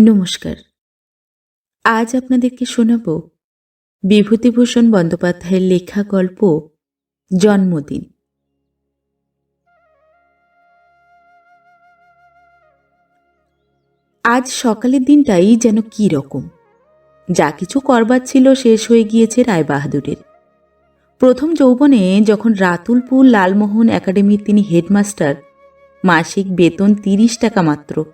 নমস্কার। আজ আপনাদেরকে শোনাব বিভূতিভূষণ বন্দ্যোপাধ্যায়ের লেখা গল্প জন্মদিন। আজ সকালের দিনটাই যেন কী রকম। যা কিছু করবার ছিল শেষ হয়ে গিয়েছে রায়বাহাদুরের। প্রথম যৌবনে যখন রাতুলপুর লালমোহন একাডেমির তিনি হেডমাস্টার, মাসিক বেতন তিরিশ টাকা মাত্র।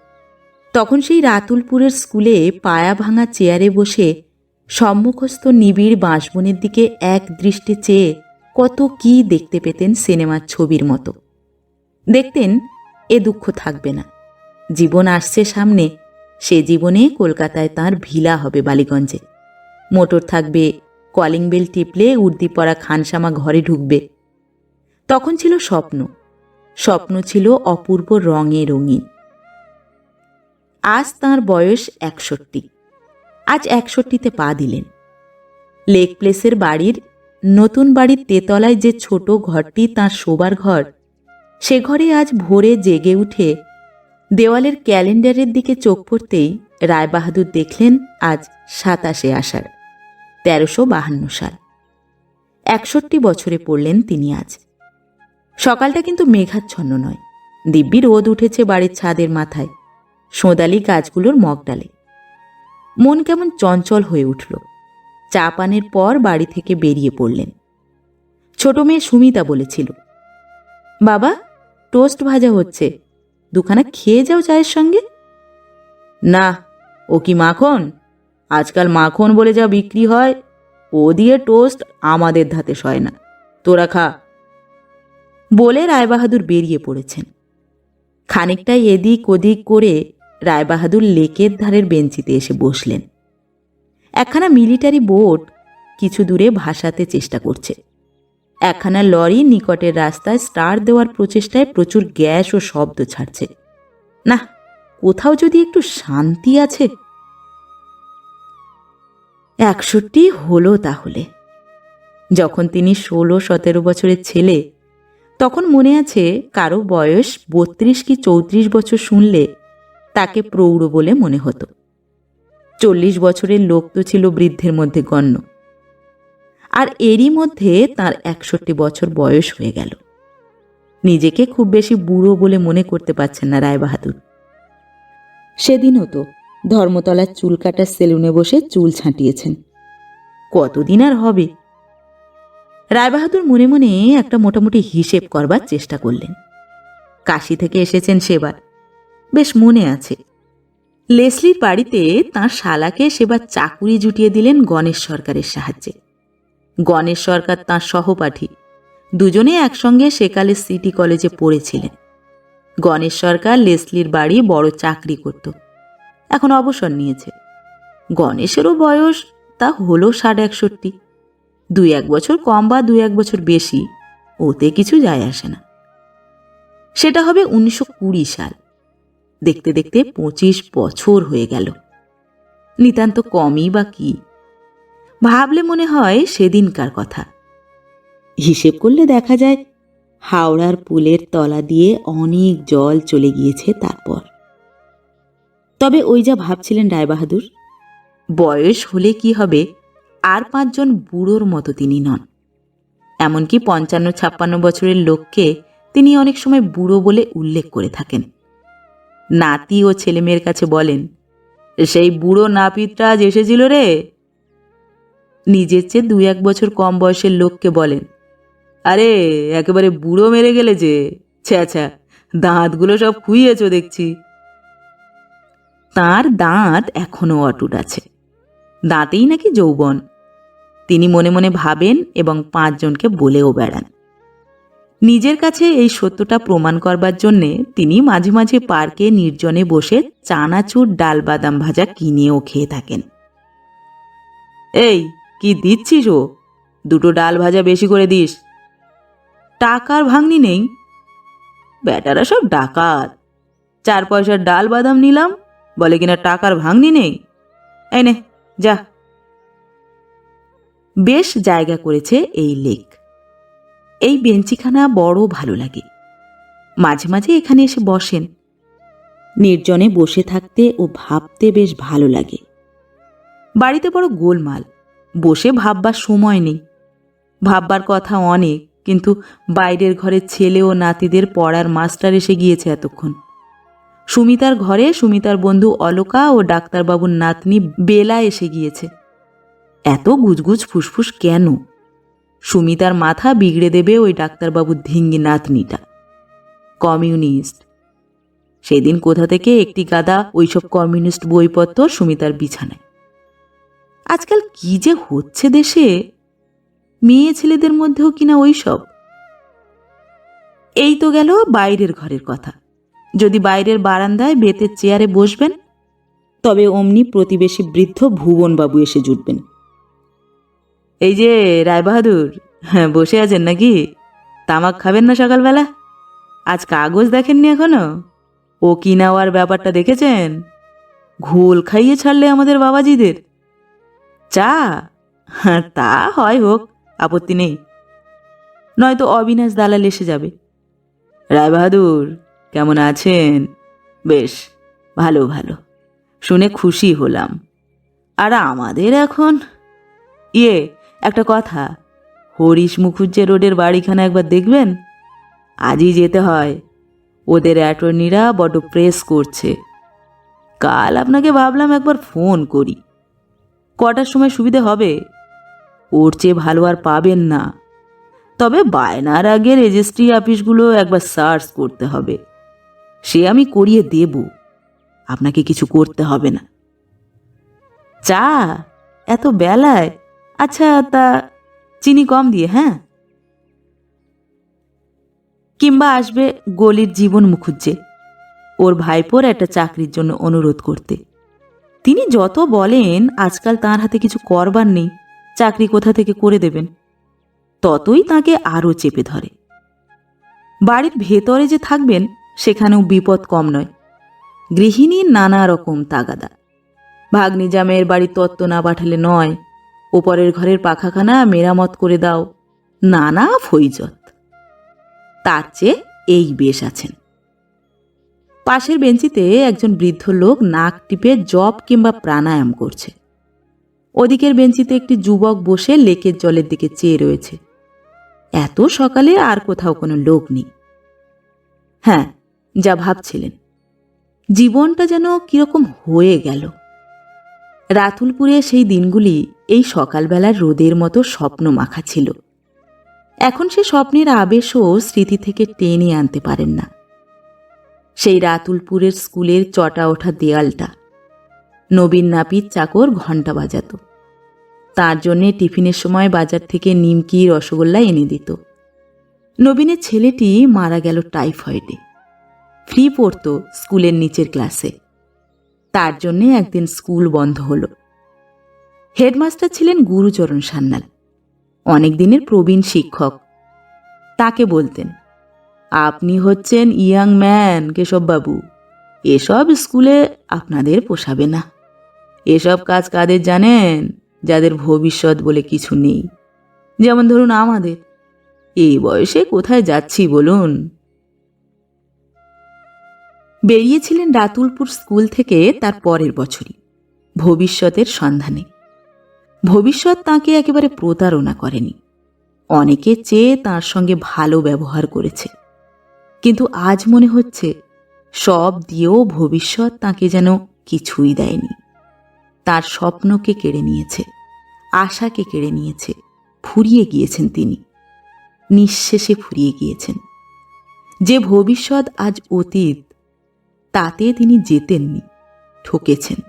তখন সেই রাতুলপুরের স্কুলে পায়া ভাঙা চেয়ারে বসে সম্মুখস্থ নিবিড় বাঁশবনের দিকে এক দৃষ্টে চেয়ে কত কি দেখতে পেতেন সিনেমার ছবির মতো। দেখতেন, এ দুঃখ থাকবে না। জীবন আসছে সামনে, সে জীবনে কলকাতায় তার ভিলা হবে বালিগঞ্জে। মোটর থাকবে, কলিং বেল টিপলে উর্দি পরা খানসামা ঘরে ঢুকবে। তখন ছিল স্বপ্ন। স্বপ্ন ছিল অপূর্ব রঙে রঙিন। আজ তার বয়স একষট্টি। আজ একষট্টিতে পা দিলেন। লেক প্লেসের বাড়ির নতুন বাড়ির তেতলায় যে ছোট ঘরটি তার শোবার ঘর, সে ঘরে আজ ভোরে জেগে উঠে দেওয়ালের ক্যালেন্ডারের দিকে চোখ পড়তেই রায়বাহাদুর দেখলেন আজ সাতাশে আষাঢ়, তেরোশো বাহান্ন সাল। একষট্টি বছরে পড়লেন তিনি আজ। সকালটা কিন্তু মেঘাচ্ছন্ন নয়। দিব্যি রোদ উঠেছে বাড়ির ছাদের মাথায়। সোঁদালি গাছগুলোর মগডালে মন কেমন চঞ্চল হয়ে উঠল। চা পানের পর বাড়ি থেকে বেরিয়ে পড়লেন। ছোট মেয়ে সুমিতা বলেছিল, বাবা, টোস্ট ভাজা হচ্ছে। দুখানা খেয়ে যাও চায়ের সঙ্গে? না, ও কি মাখন? আজকাল মাখন বলে যা বিক্রি হয়, ও দিয়ে টোস্ট আমাদের ধাতে সয় না। তোরা খা। বলে রায়বাহাদুর বেরিয়ে পড়েছেন। খানিকটা এদিক ওদিক করে রায়বাহাদুর লেকের ধারের বেঞ্চিতে এসে বসলেন। একখানা মিলিটারি বোট কিছু দূরে ভাসাতে চেষ্টা করছে। একখানা লরি নিকটের রাস্তায় স্টার দেওয়ার প্রচেষ্টায় প্রচুর গ্যাস ও শব্দ ছাড়ছে। না কোথাও যদি একটু শান্তি আছে। একষট্টি হলো তাহলে। যখন তিনি ষোলো, সতেরো বছরের ছেলে, তখন মনে আছে কারও বয়স বত্রিশ কি চৌত্রিশ বছর শুনলে তাকে প্রৌঢ় বলে মনে হতো। চল্লিশ বছরের লোক তো ছিল বৃদ্ধের মধ্যে গণ্য। আর এরই মধ্যে তার একষট্টি বছর বয়স হয়ে গেল। নিজেকে খুব বেশি বুড়ো বলে মনে করতে পারছেন না রায়বাহাদুর। সেদিনও তো ধর্মতলার চুল কাটার সেলুনে বসে চুল ছাঁটিয়েছেন। কতদিন আর হবে? রায়বাহাদুর মনে মনে একটা মোটামুটি হিসেব করবার চেষ্টা করলেন। কাশি থেকে এসেছেন সেবার। বেশ মনে আছে। লেসলির বাড়িতে তাঁর শালাকে সেবার চাকুরি জুটিয়ে দিলেন গণেশ সরকারের সাহায্যে। গণেশ সরকার তাঁর সহপাঠী। দুজনে একসঙ্গে সেকালে সিটি কলেজে পড়েছিলেন। গণেশ সরকার লেসলির বাড়ি বড় চাকরি করত। এখন অবসর নিয়েছে। গণেশেরও বয়স তা হলো ষাট একষট্টি। দুই এক বছর কম বা দুই এক বছর বেশি, ওতে কিছু যায় আসে না। সেটা হবে উনিশশো কুড়ি সাল। দেখতে দেখতে পঁচিশ বছর হয়ে গেল। নিতান্ত কমই বা কি? ভাবলে মনে হয় সেদিনকার কথা। হিসেব করলে দেখা যায়, হাওড়ার পুলের তলা দিয়ে অনেক জল চলে গিয়েছে তারপর। তবে ওই যা ভাবছিলেন রায়বাহাদুর, বয়স হলে কি হবে, আর পাঁচজন বুড়োর মতো তিনি নন। এমনকি পঞ্চান্ন ছাপ্পান্ন বছরের লোককে তিনি অনেক সময় বুড়ো বলে উল্লেখ করে থাকেন। নাতি ও ছেলেমেয়ের কাছে বলেন, সেই বুড়ো নাপিতটা আজ এসেছিল রে? নিজের চেয়ে দু এক বছর কম বয়সের লোককে বলেন, আরে, একেবারে বুড়ো মেরে গেলে যে ছ্যা, দাঁতগুলো সব খুইয়েছ দেখছি। তার দাঁত এখনও অটুট আছে, দাঁতেই নাকি যৌবন। তিনি মনে মনে ভাবেন এবং পাঁচজনকে বলেও বেড়ান। নিজের কাছে এই সত্যটা প্রমাণ করবার জন্যে তিনি মাঝে মাঝে পার্কে নির্জনে বসে চানাচুর ডাল বাদাম ভাজা কিনেও খেয়ে থাকেন। এই, কি দিচ্ছিস ও? দুটো ডাল ভাজা বেশি করে দিস। টাকার ভাঙনি নেই। বেটারা সব ডাকাত। চার পয়সার ডাল বাদাম নিলাম, বলে কিনা টাকার ভাঙনি নেই। এই নে, যা। বেশ জায়গা করেছে এই লেক। এই বেঞ্চিখানা বড় ভালো লাগে। মাঝে মাঝে এখানে এসে বসেন। নির্জনে বসে থাকতে ও ভাবতে বেশ ভালো লাগে। বাড়িতে বড় গোলমাল। বসে ভাববার সময় নেই। ভাববার কথা অনেক, কিন্তু বাইরের ঘরের ছেলে ও নাতিদের পড়ার মাস্টার এসে গিয়েছে এতক্ষণ। সুমিতার ঘরে সুমিতার বন্ধু অলকা ও ডাক্তারবাবুর নাতনি বেলা এসে গিয়েছে। এত গুজগুজ ফুসফুস কেন? সুমিতার মাথা বিগড়ে দেবে ওই ডাক্তারবাবুর ধিঙ্গি নাতনিটা কমিউনিস্ট। সেদিন কোথা থেকে একটি গাদা ওইসব কমিউনিস্ট বইপত্র সুমিতার বিছানায়। আজকাল কি যে হচ্ছে দেশে? মেয়ে ছেলেদের মধ্যেও কিনা ওই সব এই তো গেল বাইরের ঘরের কথা। যদি বাইরের বারান্দায় বেতের চেয়ারে বসবেন, তবে অমনি প্রতিবেশী বৃদ্ধ ভুবনবাবু এসে জুটবেন। এই যে রায়বাহাদুর হ্যাঁ বসে আছেন নাকি? তামাক খাবেন না সকালবেলা? আজ কাগজ দেখেননি এখনও? ও কি নেওয়ার ব্যাপারটা দেখেছেন? ঘোল খাইয়ে ছাড়লে আমাদের বাবাজিদের। চা হ্যাঁ তা হয় হোক, আপত্তি নেই। নয়তো অবিনাশ দালাল এসে যাবে। রায়বাহাদুর কেমন আছেন? বেশ, ভালো ভালো। শুনে খুশি হলাম। আর আমাদের এখন? ইয়ে একটা কথা, হরিশ মুখুজ্জে রোডের বাড়িখানা একবার দেখবেন? আজই যেতে হয়। ওদের অ্যাটর্নিরা বড্ড প্রেস করছে। কাল আপনাকে ভাবলাম একবার ফোন করি। কটার সময় সুবিধে হবে? ওর চেয়ে ভালো আর পাবেন না। তবে বায়নার আগে রেজিস্ট্রি অফিসগুলো একবার সার্চ করতে হবে। সে আমি করিয়ে দেব। আপনাকে কিছু করতে হবে না। চা, এত বেলায় আচ্ছা তা চিনি কম দিয়ে হ্যাঁ? কিংবা আসবে গলির জীবন মুখুজ্জে, ওর ভাইপোর একটা চাকরির জন্য অনুরোধ করতে। তিনি যত বলেন, আজকাল তার হাতে কিছু করবার নেই, চাকরি কোথা থেকে করে দেবেন? ততই তাকে আরও চেপে ধরে। বাড়ির ভেতরে যে থাকবেন, সেখানেও বিপদ কম নয়। গৃহিণীর নানা রকম তাগাদা। ভাগ্নি জামের বাড়ির তত্ত্ব না পাঠালে নয় ওপরের ঘরের পাখাখানা মেরামত করে দাও। নানা ফৈজত। তার চেয়ে এই বেশ আছেন। পাশের বেঞ্চিতে একজন বৃদ্ধ লোক নাক টিপে জপ কিংবা প্রাণায়াম করছে। ওদিকের বেঞ্চিতে একটি যুবক বসে লেকের জলের দিকে চেয়ে রয়েছে। এত সকালে আর কোথাও কোনো লোক নেই। হ্যাঁ যা ভাবছিলেন। জীবনটা যেন কীরকম হয়ে গেল। রাতুলপুরে সেই দিনগুলি এই সকালবেলার রোদের মতো স্বপ্ন মাখা ছিল। এখন সে স্বপ্নের আবেশও স্মৃতি থেকে টেনে আনতে পারেন না। সেই রাতুলপুরের স্কুলের চটা ওঠা দেয়ালটা, নবীন নাপিত চাকর ঘণ্টা বাজাত। তার জন্যে টিফিনের সময় বাজার থেকে নিমকি, রসগোল্লা এনে দিত। নবীনের ছেলেটি মারা গেল টাইফয়েডে। ফ্রি পড়তো স্কুলের নিচের ক্লাসে। তার জন্যে একদিন স্কুল বন্ধ হলো। হেডমাস্টার ছিলেন গুরুচরণ সান্যাল, অনেক দিনের প্রবীণ শিক্ষক। তাকে বলতেন, আপনি হচ্ছেন ইয়াং ম্যান কেশববাবু, এসব স্কুলে আপনাদের পোষাবে না। এসব কাজ কাদের জানেন, যাদের ভবিষ্যৎ বলে কিছু নেই? যেমন ধরুন আমাদের। এই বয়সে কোথায় যাচ্ছি বলুন? বেরিয়েছিলেন রাতুলপুর স্কুল থেকে তার পরের বছরই, ভবিষ্যতের সন্ধানে। ভবিষ্যৎ তাকে একেবারে প্রতারণা করেনি। অনেকে চেয়ে তার সঙ্গে ভালো ব্যবহার করেছে। কিন্তু আজ মনে হচ্ছে, সব দিয়েও ভবিষ্যৎ তাকে যেন কিছুই দেয়নি। তার স্বপ্নকে কেড়ে নিয়েছে, আশাকে কেড়ে নিয়েছে, ফুরিয়ে গিয়েছেন তিনি। নিঃশেষে ফুরিয়ে গিয়েছেন। যে ভবিষ্যৎ আজ অতীত তাতে তিনি যেতেননি, ঠকেছেন।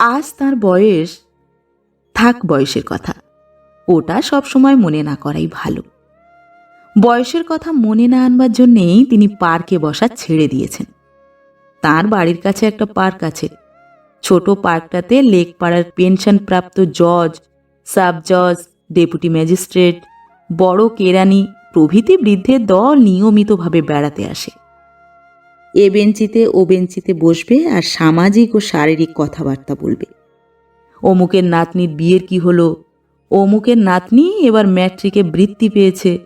আজ তার বয়স, থাক বয়সের কথা, ওটা সবসময় মনে না করাই ভালো। বয়সের কথা মনে না আনবার জন্যেই তিনি পার্কে বসা ছেড়ে দিয়েছেন। তার বাড়ির কাছে একটা পার্ক আছে। ছোট পার্কটাতে লেকপাড়ার পেনশনপ্রাপ্ত জজ, সাব জজ, ডেপুটি ম্যাজিস্ট্রেট, বড় কেরানি প্রভৃতি বৃদ্ধের দল নিয়মিতভাবে বেড়াতে আসে। এ বেঞ্চিতে, ও বেঞ্চিতে বসবে আর সামাজিক ও শারীরিক কথাবার্তা বলবে। অমুকের নাতনির বিয়ের কি হলো? অমুকের নাতনি এবার ম্যাট্রিকে বৃত্তি পেয়েছে।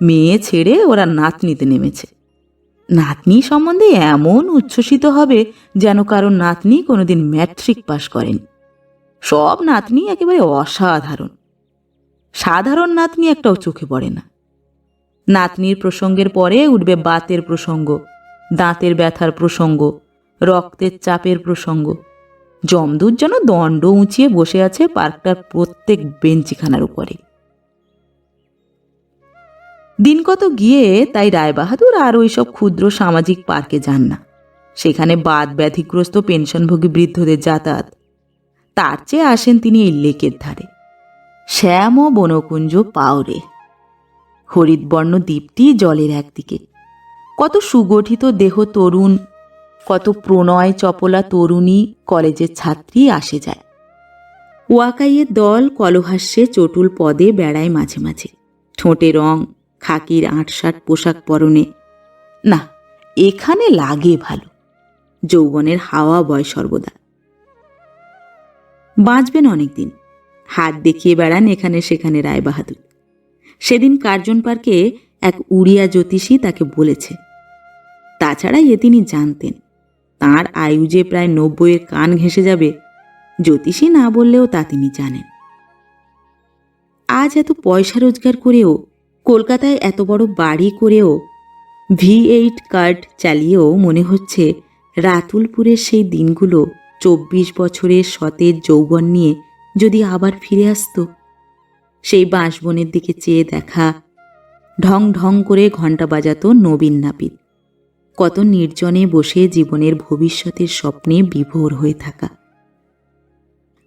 মেয়ে ছেড়ে ওরা নাতনিতে নেমেছে। নাতনি সম্বন্ধে এমন উচ্ছ্বসিত হবে যেন কারও নাতনি কোনোদিন ম্যাট্রিক পাশ করেন। সব নাতনি একেবারে অসাধারণ। সাধারণ নাতনি একটাও চোখে পড়ে না। নাতনির প্রসঙ্গের পরে উঠবে বাতের প্রসঙ্গ, দাঁতের ব্যথার প্রসঙ্গ, রক্তের চাপের প্রসঙ্গ। জমদূত যেন দণ্ড উঁচিয়ে বসে আছে পার্কটার প্রত্যেক বেঞ্চিখানার উপরে। দিন কত গিয়ে তাই রায়বাহাদুর আর ওইসব ক্ষুদ্র সামাজিক পার্কে যান না। সেখানে বাদ ব্যাধিগ্রস্ত পেনশনভোগী বৃদ্ধদের যাতায়াত। তার চেয়ে আসেন তিনি এই লেকের ধারে। শ্যাম ও বনকুঞ্জ পাওরে। হরিৎবর্ণ দ্বীপটি জলের একদিকে। কত সুগঠিত দেহ তরুণ, কত প্রণয় চপলা তরুণী কলেজের ছাত্রী আসে যায়। ওয়াকাইয়ের দল কলহাস্যে চটুল পদে বেড়ায় মাঝে মাঝে। ঠোঁটে রং, খাকির আটসাট পোশাক পরনে। না, এখানে লাগে ভালো। যৌবনের হাওয়া বয় সর্বদা। বাঁচবেন অনেকদিন। হাত দেখিয়ে বেড়ান এখানে সেখানে রায়বাহাদুর। সেদিন কার্জন পার্কে এক উড়িয়া জ্যোতিষী তাকে বলেছে। তাছাড়া এ তিনি জানতেন, তাঁর আয়ু যে প্রায় নব্বইয়ের কান ঘেঁষে যাবে, জ্যোতিষী না বললেও তা তিনি জানেন। আজ এত পয়সা রোজগার করেও, কলকাতায় এত বড় বাড়ি করেও, ভি এইট কার্ড চালিয়েও মনে হচ্ছে রাতুলপুরের সেই দিনগুলো চব্বিশ বছরের সতেজ যৌবন নিয়ে যদি আবার ফিরে আসতো। সেই বাঁশবনের দিকে চেয়ে দেখা। ঢং ঢং করে ঘণ্টা বাজাতো নবীন নাপিত। কত নির্জনে বসে জীবনের ভবিষ্যতের স্বপ্নে বিভোর হয়ে থাকা।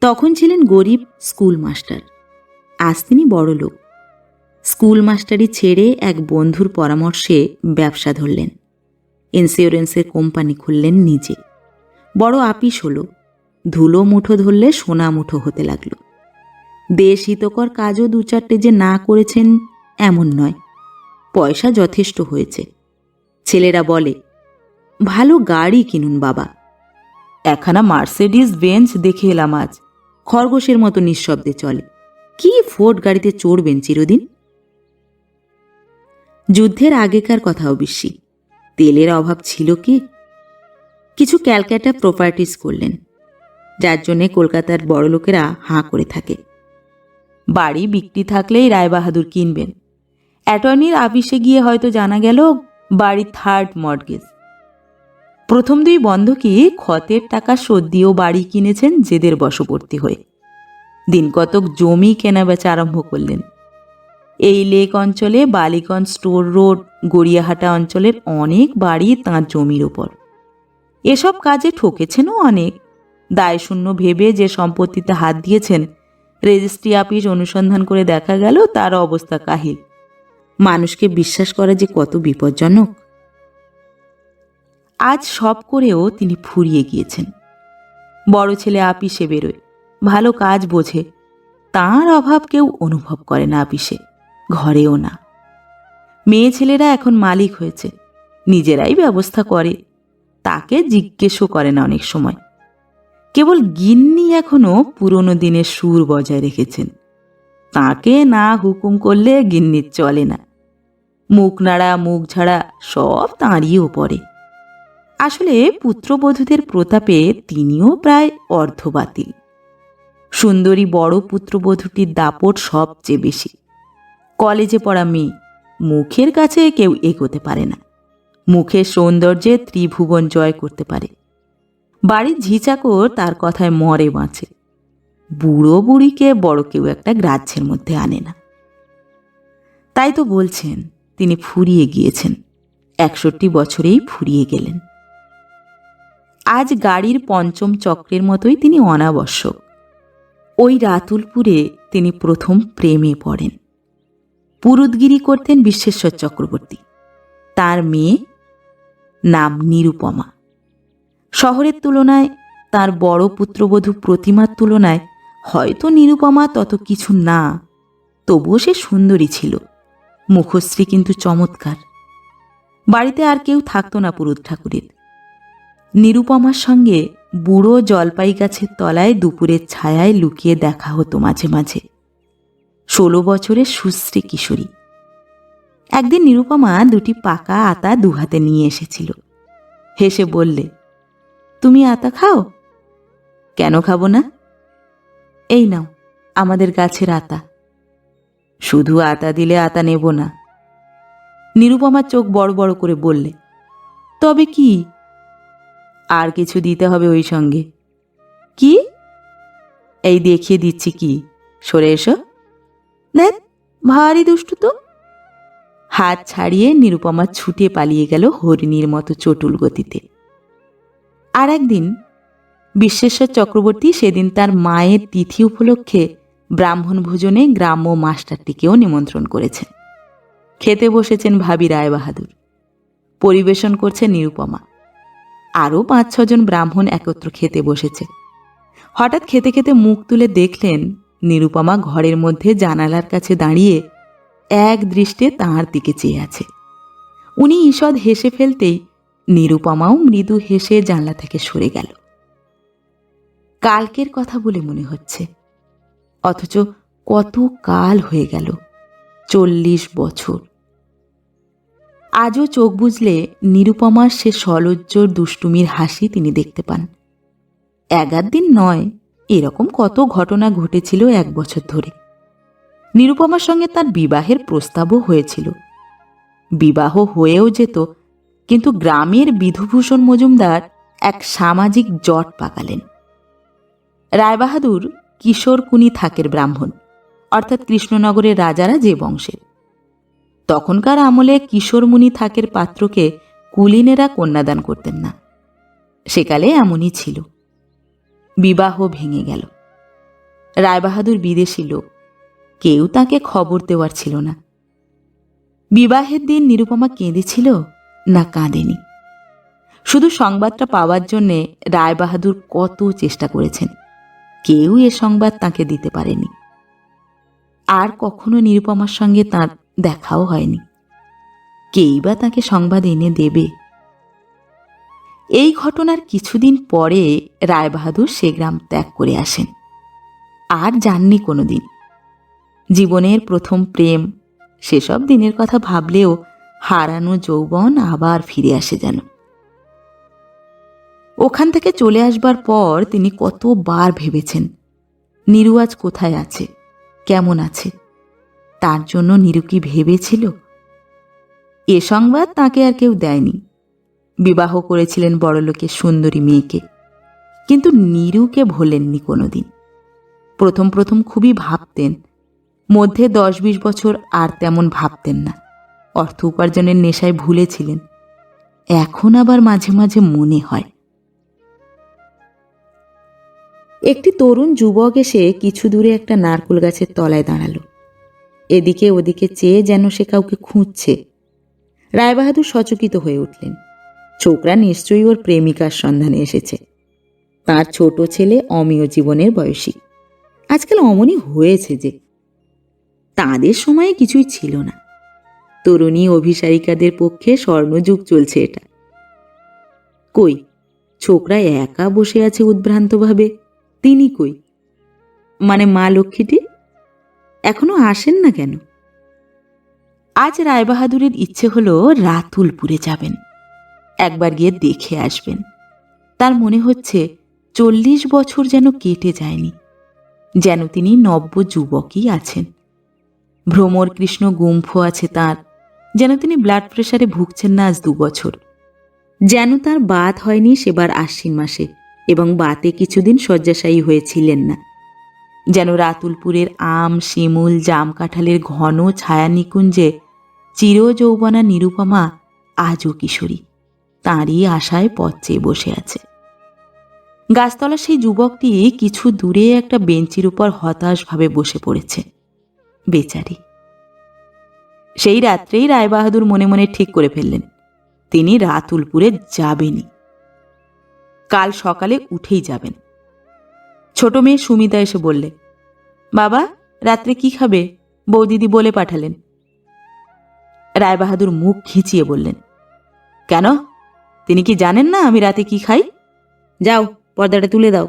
তখন ছিলেন গরিব স্কুল মাস্টার। আজ তিনি বড় লোক। স্কুল মাস্টারি ছেড়ে এক বন্ধুর পরামর্শে ব্যবসা ধরলেন। ইন্স্যুরেন্সের কোম্পানি খুললেন নিজে। বড় আপিস হলো। ধুলো মুঠো ধরলে সোনা মুঠো হতে লাগল। দেশ হিতকর কাজও দু চারটে যে না করেছেন এমন নয়। পয়সা যথেষ্ট হয়েছে। ছেলেরা বলে, ভালো গাড়ি কিনুন বাবা। একখানা মার্সেডিস বেঞ্চ দেখে এলাম আজ। খরগোশের মতো নিঃশব্দে চলে। কি ফোর্ড গাড়িতে চড়বেন চিরদিন? যুদ্ধের আগেকার কথা অবশ্যই তেলের অভাব ছিল কি? কিছু ক্যালকাটা প্রপার্টিস করলেন, যার জন্যে কলকাতার বড়লোকেরা হাঁ করে থাকে। বাড়ি বিক্রি থাকলেই রায়বাহাদুর কিনবেন। অ্যাটর্নির আপিসে গিয়ে হয়তো জানা গেল, বাড়ি থার্ড মর্গেজ। প্রথম দুই বন্ধকই ক্ষতের টাকা শোধ দিয়েও বাড়ি কিনেছেন জেদের বশবর্তী হয়ে। দিন কতক জমি কেনা বেচা আরম্ভ করলেন। এই লেক অঞ্চলে, বালিগঞ্জ স্টোর রোড, গড়িয়াহাটা অঞ্চলের অনেক বাড়ি তাঁর জমির ওপর। এসব কাজে ঠকেছেনও অনেক। দায়শূন্য ভেবে যে সম্পত্তিতে হাত দিয়েছেন রেজিস্ট্রি আপিস অনুসন্ধান করে দেখা গেল তার অবস্থা কাহিল। মানুষকে বিশ্বাস করা যে কত বিপজ্জনক। আজ সব করেও তিনি ফুরিয়ে গিয়েছেন। বড় ছেলে আপিসে বেরোয়। ভালো কাজ বোঝে। তার অভাব কেউ অনুভব করে না আপিসে। ঘরেও না। মেয়ে ছেলেরা এখন মালিক হয়েছে। নিজেরাই ব্যবস্থা করে। তাকে জিজ্ঞেসও করে না অনেক সময়। কেবল গিন্নি এখনও পুরনো দিনের সুর বজায় রেখেছেন। তাকে না হুকুম করলে গিন্নির চলে না। মুখ নাড়া, মুখ ঝাড়া সব তাঁরই ওপরে আসলে পুত্রবধূদের প্রতাপে তিনিও প্রায় অর্ধবাতিল। সুন্দরী বড় পুত্রবধূটির দাপট সবচেয়ে বেশি। কলেজে পড়া মেয়ে, মুখের কাছে কেউ এগোতে পারে না। মুখের সৌন্দর্যে ত্রিভুবন জয় করতে পারে। বাড়ির ঝিচাকর তার কথায় মরে বাঁচে। বুড়ো বুড়িকে বড় কেউ একটা গ্রাহ্যের মধ্যে আনে না। তাই তো বলছেন, তিনি ফুরিয়ে গিয়েছেন। একষট্টি বছরেই ফুরিয়ে গেলেন। আজ গাড়ির পঞ্চম চক্রের মতোই তিনি অনাবশ্যক। ওই রাতুলপুরে তিনি প্রথম প্রেমে পড়েন। পুরুদগিরি করতেন বিশ্বেশ্বর চক্রবর্তী। তার মেয়ে নাম নিরুপমা। শহরের তুলনায় তার বড় পুত্রবধূ প্রতিমার তুলনায় হয়তো নিরুপমা তত কিছু না। তবুও সে সুন্দরী ছিল। মুখশ্রী কিন্তু চমৎকার। বাড়িতে আর কেউ থাকতো না পুরুত ঠাকুরের। নিরুপমার সঙ্গে বুড়ো জলপাই গাছের তলায় দুপুরের ছায়ায় লুকিয়ে দেখা হতো মাঝে মাঝে। ষোলো বছরের সুশ্রী কিশোরী। একদিন নিরুপমা দুটি পাকা আতা দুহাতে নিয়ে এসেছিল। হেসে বললে তুমি আতা খাও? কেন খাব না? এই নাও, আমাদের গাছের আতা। শুধু আতা দিলে আতা নেব না। নিরুপমার চোখ বড় বড় করে বললে, তবে কি? আর কিছু দিতে হবে ওই সঙ্গে। কি? এই দেখিয়ে দিচ্ছি কি। সরে এসো। দেখ ভারী দুষ্টু তো! হাত ছাড়িয়ে নিরুপমা ছুটে পালিয়ে গেল হরিণীর মতো চটুল গতিতে। আর একদিন বিশ্বেশ্বর চক্রবর্তী সেদিন তার মায়ের তিথি উপলক্ষে ব্রাহ্মণ ভোজনে গ্রাম্য মাস্টারটিকেও নিমন্ত্রণ করেছেন। খেতে বসেছেন ভাবি রায় বাহাদুর পরিবেশন করছে নিরুপমা। আরও পাঁচ ছজন ব্রাহ্মণ একত্র খেতে বসেছে। হঠাৎ খেতে খেতে মুখ তুলে দেখলেন নিরুপমা ঘরের মধ্যে জানালার কাছে দাঁড়িয়ে এক দৃষ্টে তাঁর দিকে চেয়ে আছে। উনি ঈষৎ হেসে ফেলতেই নিরুপমাও মৃদু হেসে জানলা থেকে সরে গেল। কালকের কথা বলে মনে হচ্ছে। অথচ কত কাল হয়ে গেল, চল্লিশ বছর। আজও চোখ বুঝলে নিরুপমার সে সলজ্জর দুষ্টুমির হাসি তিনি দেখতে পান। এগার দিন নয়, এরকম কত ঘটনা ঘটেছিল এক বছর ধরে। নিরুপমার সঙ্গে তার বিবাহের প্রস্তাবও হয়েছিল। বিবাহ হয়েও যেত কিন্তু গ্রামের বিধুভূষণ মজুমদার এক সামাজিক জট পাকালেন। রায়বাহাদুর কিশোরকুনি থাকের ব্রাহ্মণ, অর্থাৎ কৃষ্ণনগরের রাজারা যে বংশের। তখনকার আমলে কিশোরমুনি থাকের পাত্রকে কুলিনেরা কন্যাদান করতেন না। সেকালে এমনই ছিল। বিবাহ ভেঙে গেল। রায়বাহাদুর বিদেশি লোক, কেউ তাকে খবর দেওয়ার ছিল না। বিবাহের দিন নিরুপমা কেঁদেছিল? না কাঁদেনি। শুধু সংবাদটা পাওয়ার জন্যে রায়বাহাদুর কত চেষ্টা করেছেন। কেউ এ সংবাদ তাকে দিতে পারেনি। আর কখনো নিরুপমার সঙ্গে তার দেখাও হয়নি। কেই বা তাকে সংবাদ এনে দেবে? এই ঘটনার কিছুদিন পরে রায়বাহাদুর সে গ্রাম ত্যাগ করে আসেন। আর যাননি কোনো দিন জীবনের প্রথম প্রেম, সেসব দিনের কথা ভাবলেও হারানো যৌবন আবার ফিরে আসে যেন। ওখান থেকে চলে আসবার পর তিনি কতবার ভেবেছেন নিরু আজ কোথায় আছে, কেমন আছে? তার জন্য নিরু কি ভেবেছিল? এ সংবাদ তাকে আর কেউ দেয়নি। বিবাহ করেছিলেন বড়লোকের সুন্দরী মেয়েকে, কিন্তু নিরুকে ভোলেননি কোনোদিন। প্রথম প্রথম খুবই ভাবতেন, মধ্যে দশ বিশ বছর আর তেমন ভাবতেন না। অর্থ উপার্জনের নেশায় ভুলেছিলেন। এখন আবার মাঝে মাঝে মনে হয়। একটি তরুণ যুবক এসে কিছু দূরে একটা নারকুল গাছের তলায় দাঁড়াল। এদিকে ওদিকে চেয়ে যেন সে কাউকে খুঁজছে। রায়বাহাদুর সচকিত হয়ে উঠলেন। ছোকরা নিশ্চয়ই ওর প্রেমিকার সন্ধানে এসেছে। তার ছোট ছেলে অমীয় জীবনের বয়সী। আজকাল অমনি হয়েছে যে তাদের সময়ে কিছুই ছিল না। তরুণী অভিসারিকাদের পক্ষে স্বর্ণযুগ চলছে এটা। কই? ছোকরা একা বসে আছে উদ্ভ্রান্তভাবে। তিনি কই? মানে মা লক্ষ্মীটি? এখনও আসেন না কেন? আজ রায়বাহাদুরের ইচ্ছে হলো রাতুলপুরে যাবেন। একবার গিয়ে দেখে আসবেন। তার মনে হচ্ছে চল্লিশ বছর যেন কেটে যায়নি, যেন তিনি নব্য যুবকই আছেন। ভ্রমর কৃষ্ণ গুম্ফ আছে তার যেন তিনি ব্লাড প্রেশারে ভুগছেন না আজ দু বছর যেন তার বাত হয়নি সেবার আশ্বিন মাসে, এবং বাতে কিছুদিন শয্যাশায়ী হয়েছিলেন না। যেন রাতুলপুরের আম, শিমুল, জাম কাঁঠালের ঘন ছায়া নিকুঞ্জে চির যৌবনা নিরুপমা আজও কিশোরী, তাঁরই আশায় পথ চেয়ে বসে আছে। গাছতলা সেই যুবকটি কিছু দূরে একটা বেঞ্চির উপর হতাশভাবে বসে পড়েছে। বেচারি সেই রাত্রেই রায়বাহাদুর মনে মনে ঠিক করে ফেললেন। তিনি রাতুলপুরে যাবেনই। কাল সকালে উঠেই যাবেন। ছোট মেয়ে সুমিতা এসে বললে, বাবা, রাত্রে কি খাবে? বৌদিদি বলে পাঠালেন। রায়বাহাদুর মুখ খিচিয়ে বললেন, কেন? তিনি কি জানেন না আমি রাতে কি খাই? যাও, পর্দাটা তুলে দাও।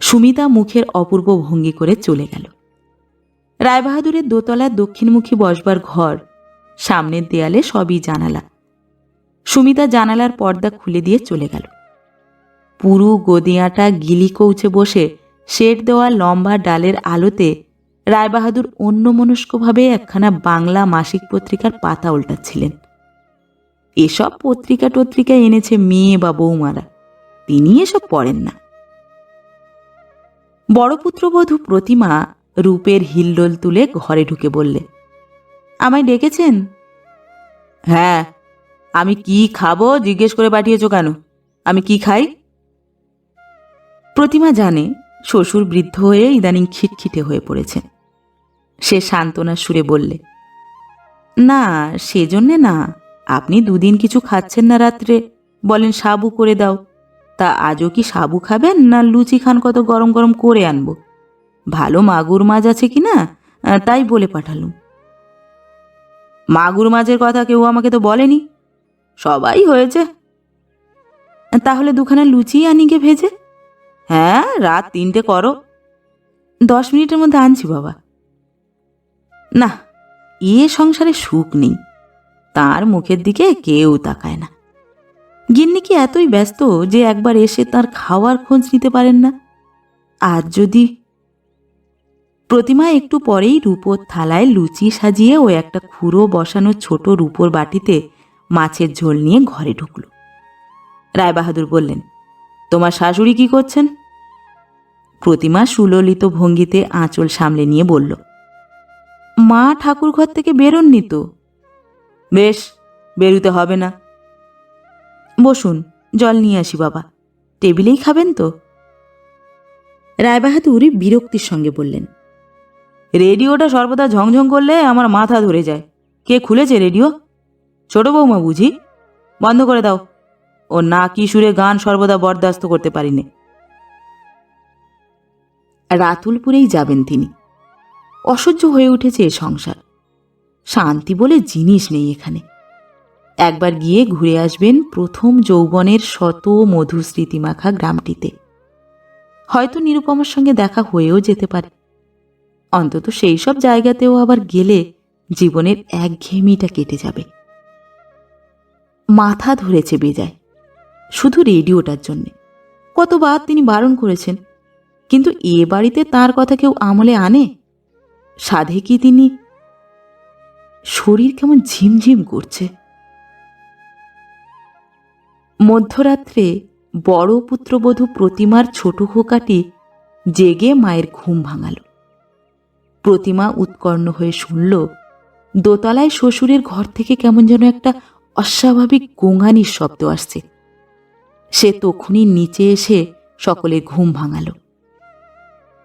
সুমিতা মুখের অপূর্ব ভঙ্গি করে চলে গেল। রায়বাহাদুরের দোতলার দক্ষিণমুখী বসবার ঘর। সামনের দেয়ালে সবই জানালা। সুমিতা জানালার পর্দা খুলে দিয়ে চলে গেল। পুরু গদিয়াটা গিলি কৌচে বসে শেড দেওয়া লম্বা ডালের আলোতে রায়বাহাদুর অন্যমনস্কভাবে একখানা বাংলা মাসিক পত্রিকার পাতা উল্টাচ্ছিলেন। এসব পত্রিকা টত্রিকা এনেছে মেয়ে বা বৌমারা। তিনি এসব পড়েন না। বড় পুত্রবধূ প্রতিমা রূপের হিল্লোল তুলে ঘরে ঢুকে বললে, আমায় ডেকেছেন? হ্যাঁ আমি কি খাব জিজ্ঞেস করে পাঠিয়েছো কেন? আমি কি খাই? প্রতিমা জানে শ্বশুর বৃদ্ধ হয়ে ইদানিং খিটখিটে হয়ে পড়েছেন সে সান্ত্বনার সুরে বললে, না, সেজন্যে না, আপনি দুদিন কিছু খাচ্ছেন না রাত্রে। বলেন সাবু করে দাও। তা আজও কি সাবু খাবেন না লুচি খান কত গরম গরম করে আনব? ভালো মাগুর মাছ আছে কি না? তাই বলে পাঠালুম। মাগুর মাছের কথা কেউ আমাকে তো বলেনি। সবাই হয়েছে। তাহলে দুখানা লুচি আনি গে ভেজে। হ্যাঁ রাত তিনটে করো। দশ মিনিটের মধ্যে আনছি বাবা। না, এ সংসারে সুখ নেই। তার মুখের দিকে কেউ তাকায় না। গিন্নি কি এতই ব্যস্ত যে একবার এসে তার খাওয়ার খোঁজ নিতে পারেন না? আর যদি প্রতিমা একটু পরেই রূপোর থালায় লুচি সাজিয়ে ও একটা খুঁড়ো বসানো ছোট রূপোর বাটিতে মাছের ঝোল নিয়ে ঘরে ঢুকল। রায়বাহাদুর বললেন, তোমার শাশুড়ি কি করছেন? প্রতিমা সুললিত ভঙ্গিতে আঁচল সামলে নিয়ে বলল, মা ঠাকুর ঘর থেকে বেরোননি তো? বেশ, বেরুতে হবে না। বসুন, জল নিয়ে আসি বাবা। টেবিলেই খাবেন তো? রায়বাহাদুর বিরক্তির সঙ্গে বললেন রেডিওটা সর্বদা ঝংঝং করলে আমার মাথা ধরে যায়। কে খুলেছে রেডিও? ছোট বৌমা বুঝি? বন্ধ করে দাও। ও না কি সুরে গান সর্বদা বরদাস্ত করতে পারিনি। রাতুলপুরেই যাবেন তিনি। অসহ্য হয়ে উঠেছে এ সংসার। শান্তি বলে জিনিস নেই এখানে। একবার গিয়ে ঘুরে আসবেন প্রথম যৌবনের শত মধু স্মৃতিমাখা গ্রামটিতে। হয়তো নিরুপমার সঙ্গে দেখা হয়েও যেতে পারে। অন্তত সেই সব জায়গাতেও আবার গেলে জীবনের একঘেয়েমিটা কেটে যাবে। মাথা ধরেছে বেজায়, শুধু রেডিওটার জন্যে। কতবার তিনি বারণ করেছেন, কিন্তু এ বাড়িতে তার কথা কেউ আমলে আনে? সাধে কি তিনি? শরীর কেমন ঝিমঝিম করছে। মধ্যরাত্রে বড় পুত্রবধূ প্রতিমার ছোট খোকাটি জেগে মায়ের ঘুম ভাঙাল। প্রতিমা উৎকর্ণ হয়ে শুনল, দোতলায় শ্বশুরের ঘর থেকে কেমন যেন একটা অস্বাভাবিক গোঙানির শব্দ আসছে। সে তখনই নিচে এসে সকলে ঘুম ভাঙাল।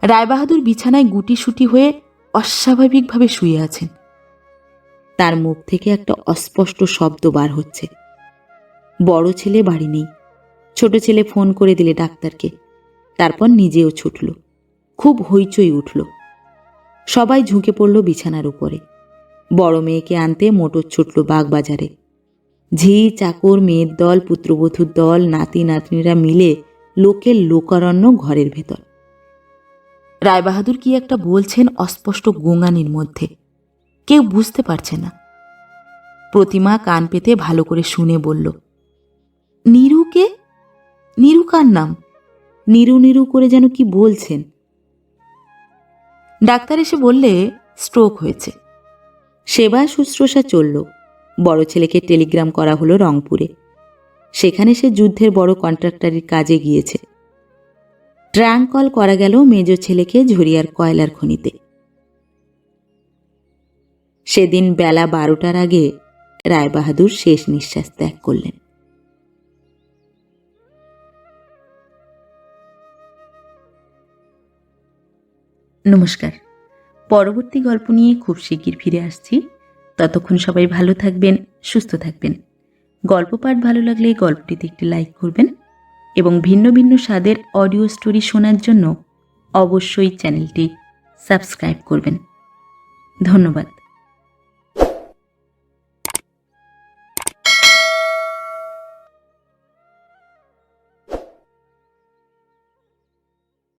রায়বাহাদুর বিছানায় গুটিসুটি হয়ে অস্বাভাবিকভাবে শুয়ে আছেন। তার মুখ থেকে একটা অস্পষ্ট শব্দ বার হচ্ছে। বড় ছেলে বাড়ি নেই। ছোট ছেলে ফোন করে দিলে ডাক্তারকে। তারপর নিজেও ছুটল। খুব হইচই উঠল। সবাই ঝুঁকে পড়ল বিছানার উপরে। বড় মেয়েকে আনতে মোটর ছুটল বাগবাজারে। ঝি, চাকর, মেয়ের দল, পুত্রবধূর দল, নাতি, নাতনিরা মিলে লোকের লোকারণ্য ঘরের ভেতর। রায়বাহাদুর কি একটা বলছেন অস্পষ্ট গোঙানির মধ্যে। কেউ বুঝতে পারছে না। প্রতিমা কান পেতে ভালো করে শুনে বলল, নিরুকে? নিরু কার নাম? নিরু নিরু করে যেন কি বলছেন? ডাক্তার এসে বললে স্ট্রোক হয়েছে। সেবা শুশ্রূষা চলল। বড় ছেলেকে টেলিগ্রাম করা হলো রংপুরে। সেখানে সে যুদ্ধের বড় কন্ট্রাক্টরের কাজে গিয়েছে। ট্রাঙ্ক কল করা গেল মেজ ছেলেকে ঝরিয়ার কয়লার খনিতে। সেদিন বেলা বারোটার আগে রায়বাহাদুর শেষ নিঃশ্বাস ত্যাগ করলেন। নমস্কার। পরবর্তী গল্প নিয়ে খুব শিগগির ফিরে আসছি। ততক্ষণ সবাই ভালো থাকবেন, সুস্থ থাকবেন। গল্প পাঠ ভালো লাগলে গল্পটিতে একটি লাইক করবেন এবং ভিন্ন ভিন্ন স্বাদের অডিও স্টোরি শোনার জন্য অবশ্যই চ্যানেলটি সাবস্ক্রাইব করবেন। ধন্যবাদ।